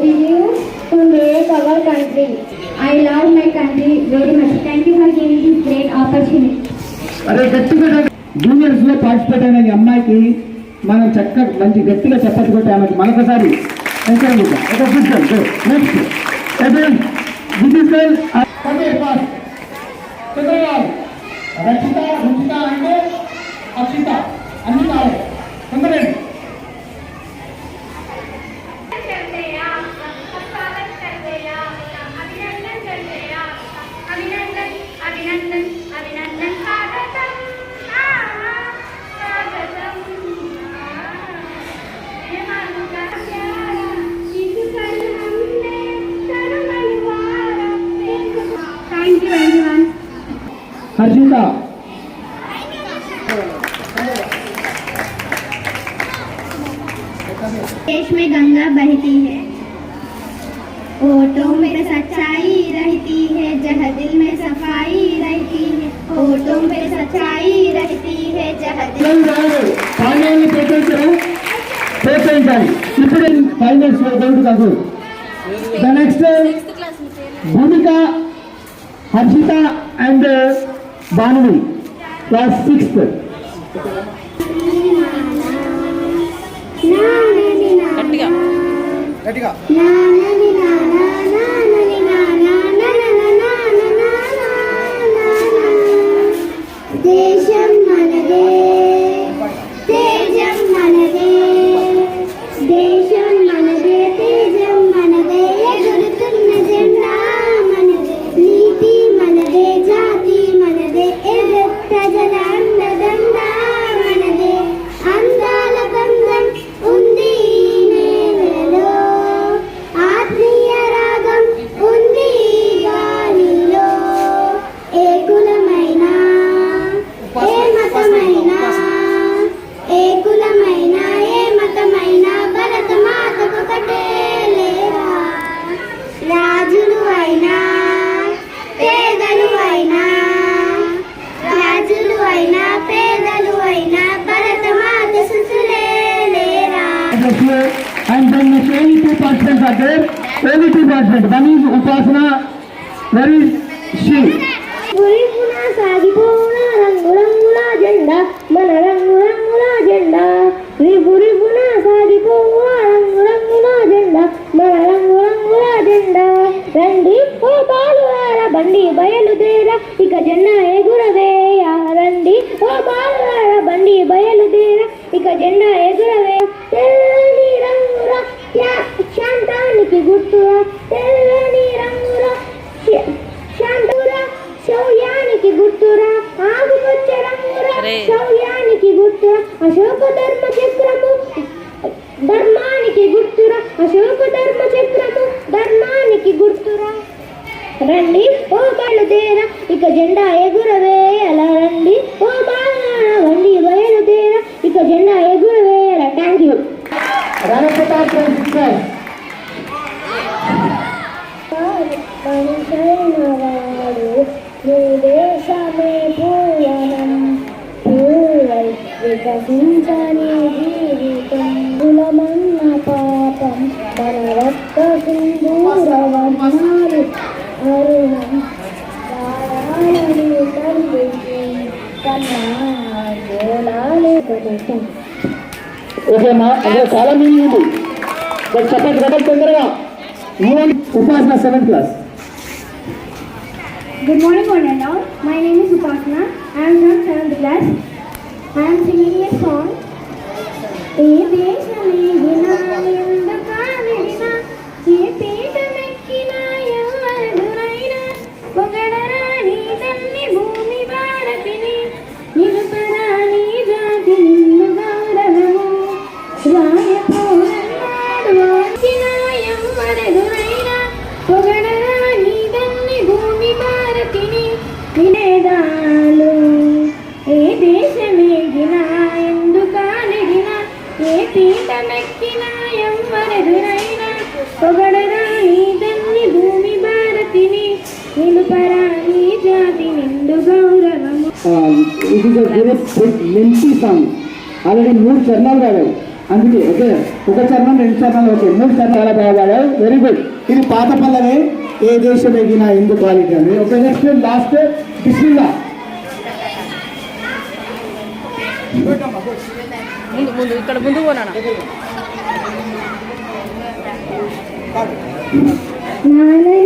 privilege to make our country. I love my country very much. Thank you for giving this great opportunity. గట్టిగా జూనియర్స్లో participate అయిన ఈ అమ్మాయికి మనం చక్కగా మంచి గట్టిగా చెప్పట్టు కొట్టి ఆమెకి మరొకసారి encourage next this is girl Rakshita Ruchita అంటే అక్షిత అన్ని కావాలి హర్షిత देश में गंगा बहती है होठों में सच्चाई रहती है जहाँ दिल में सफाई रहती है होठों में सच्चाई रहती है जहाँ दिल పిల్లలు రాదు పాండ్యాన్ని ప్రోత్సహించడం ప్రోత్సహించాలి ఇప్పుడు ఫైనల్స్ గౌడ్ కాదు the next Bhoomika Harshita and Bhanavi class sixth గట్టిగా దేశం లేరా and then next only two are there. Only two participants. One is Upasana. Where is she? సాగిపోన రంగు రంగుల జెండా మన రంగు రంగుల జెండా రిపు రిపున సాగిపోవ రంగు రంగుల జెండా మన రంగు రంగుల జెండా రండి ఓ బాలువార బండి బయలుదేర ఇక జెండా ఎగురవేయ రండి ఓ బాలువార బండి బయలుదేర ఇక జెండా ఎగురవే గుర్తురా తెల్లని రంగుల శా- శాంతురా శౌర్యానికి గుర్తురా ఆకుపచ్చ రంగురా అరే. శౌర్యానికి గుర్తురా అశోక ధర్మ చక్రము ధర్మానికి గుర్తురా అశోక ధర్మ చక్రము ధర్మానికి గుర్తురా రండి ఓ బయలుదేర ఇక జెండా ఎగురవేయాల? రండి ఓ బాల వండి బయలుదేర ఇక జెండా ఎగురవేయాల? థ్యాంక్ యూ పనికైనవాడు నీ దేశమే పూవనం పూవై వికసించని జీవితం కులమన్న పాపం మన రక్త సింధూరవర్ణాలు అరుణం దారాలని తండ్రికి కన్నా అదే చాలా చెప్పండి చెప్పండి తొందరగా. Upasana seventh class. Good morning, one and all. My name is Upasana. I am from 7th class. I am singing a song. పీఠమెక్కినా ఎవ్వరెదురైనా పొగడరా నీ తల్లి భూమి భారతిని. నిలుపరా నీ జాతి నిండు గౌరవము. ఇది వెరీ లెంతీ సాంగ్ ఆల్రెడీ మూడు చరణాలు రాగాడు అందుకే ఓకే ఒక చరణం రెండు చరణాలు ఓకే మూడు చరణాలు బాగా పాడావు వెరీ గుడ్ ఇది పాత పల్లవే. ఏ దేశం ఎగినా ఇందు క్వాలిటీ అని. ఓకే నెక్స్ట్ లాస్ట్ బిస్మిల్లా ముందు ముందు ఇక్కడ ముందు పోనా? நாளை